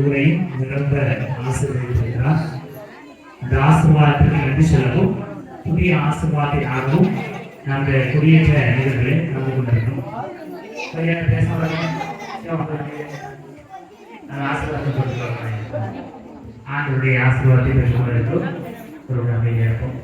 ஊரையும் நிரம்ப ஆசீர்வதிக்கிறார் அந்த ஆசீர்வாதத்துக்கு நன்றி சொல்லவும் புதிய ஆசீர்வாதத்தினாகவும் நாங்கள் குடியேற்ற நிகழ்வுகளை நடந்து கொண்டிருக்கோம் ஐயா, பேச வரேன். ஐயா, உங்களுக்கு நான் ஆசீர்வாதம் கொடுத்துருக்கேன் ஆண்டவருடைய ஆசீர்வாதத்தை பெற்றுக் கொண்டிருக்கிறோம் ஒரு அமைதியாக இருப்போம்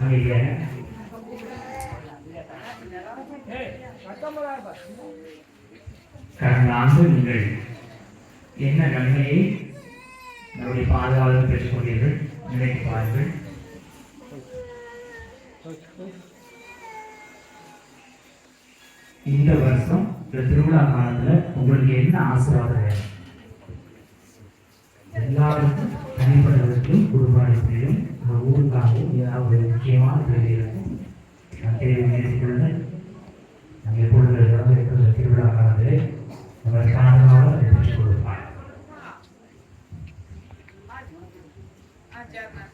அமைதியாக கடந்த ஆண்டு நீங்கள் என்ன நன்மையை நம்முடைய பாதுகாவலர் பெற்றுக்கொண்டீர்கள்? நினைத்து பாருங்கள். இந்த வருஷம் இந்த திருவிழா காலத்துல உங்களுக்கு என்ன ஆசீர்வாதம் வேணும்? எல்லாருக்கும் தனிப்பட்டவர்களுக்கும் குடும்பத்திலும் ஊருக்காகவும் ஏதாவது முக்கியமான தேவை இருக்கும் அந்த தேவை நேசிக்கிறது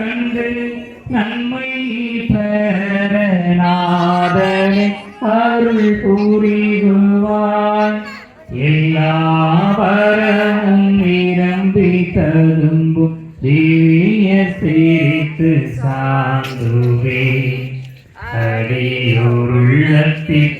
கண்டு நன்மை பெற நாதனே அருள் புரிகுவாய் எல்லா வரமும் நிரம்பி தரும்பும் திவ்ய சிரித்து சாந்துவே. அடியோருள்ளத்தில்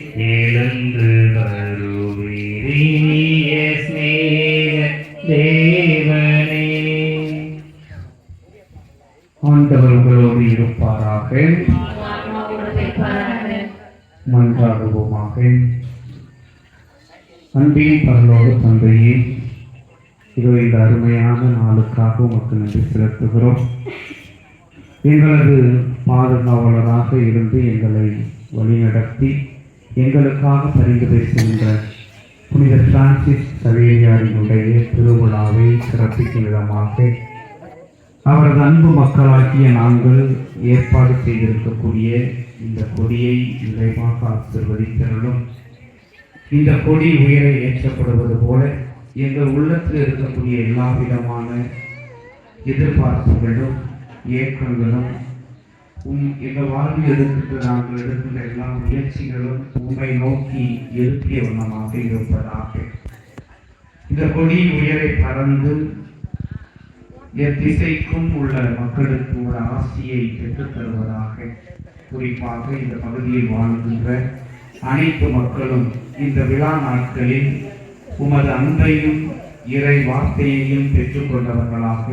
மன்றாடுவோமாக அன்பின் பரலோக தந்தையே இதோ இந்த அருமையான நாளுக்காக உமக்கு நன்றி செலுத்துகிறோம். எங்களது பாதுகாவலராக இருந்து எங்களை வழிநடத்தி எங்களுக்காக பரிந்து பேசுகின்ற புனித பிரான்சிஸ் சவேரியாரினுடைய திருவிழாவை சிறப்பிக்கும் விதமாக அவரது அன்பு மக்களாகிய நாங்கள் ஏற்பாடு செய்திருக்கக்கூடிய இந்த கொடியை நிறைவாக ஆசிர்வதித்தருளும் இந்த கொடி உயர ஏற்றப்படுவது போல எங்கள் உள்ளத்தில் இருக்கக்கூடிய எல்லா விதமான எதிர்பார்ப்புகளும் ஏக்கங்களும் உம் எங்கள் வாழ்வில் எடுக்கின்ற நாங்கள் எடுக்கின்ற எல்லா முயற்சிகளும் உண்மை நோக்கி எழுப்பிய வண்ணமாக இருப்பதாக. இந்த கொடி உயரை பறந்து எத்திசைக்கும் உள்ள மக்களுக்கு ஒரு ஆசியை பெற்றுத் தருவதாக. குறிப்பாக இந்த பகுதியில் வாழ்கின்ற அனைத்து மக்களும் இந்த விழா நாட்களில் உமது அன்பையும் இறை வார்த்தையையும் பெற்றுக்கொண்டவர்களாக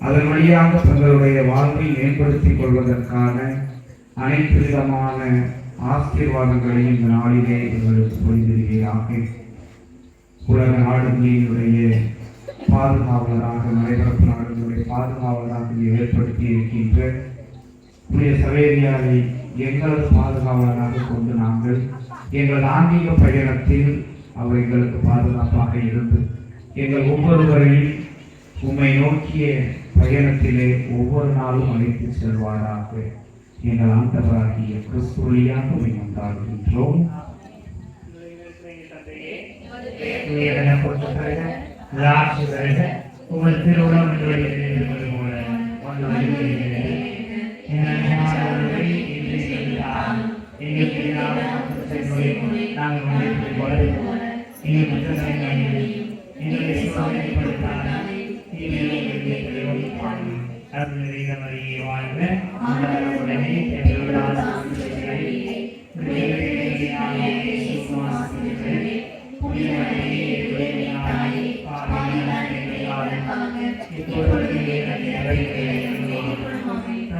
அதன் வழியாக தங்களுடைய வாழ்வை மேம்படுத்திக் கொள்வதற்கான அனைத்து விதமான ஆசீர்வாதங்களையும் இந்த நாளிலே இவர்களுக்கு புரிந்திருக்கிறாக. உலக நாடுகளினுடைய பாதுகாவலராக நடைபெறும் நாடுகளுடைய பாதுகாவலராக ஏற்படுத்தி இருக்கின்ற உடைய சவேரியாரை எங்களது பாதுகாவலராக கொண்டு நாங்கள் எங்கள் ஆன்மீக பயணத்தில் அவர் எங்களுக்கு பாதுகாப்பாக இருந்து எங்கள் ஒவ்வொருவரையும் உம்மை நோக்கிய பயணத்திலே ஒவ்வொரு நாளும் அழைத்து செல்வாராக. எங்கள் ஆண்டவராகிய கிறிஸ்துவழியாக உம்மை கொண்டாடுகின்றோம் உயரென உங்கள் திருவிழா நாங்கள் வந்திருப்பது போல எங்கள் குற்றங்களை மன்னியும். எங்களை சோதனைப்படுத்தாமல் தீமையை எங்களுக்கு விரோதிப்பாயும். அருள் நிறைந்த மரியே வாழ்க ஆண்டவர் உடனே பெற்றோரால்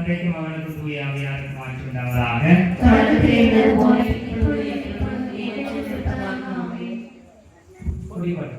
அன்றைக்கும் அவனுக்கு தூய ஆவியாருக்கு மாற்றி உண்டாவதாக குடிபட்டு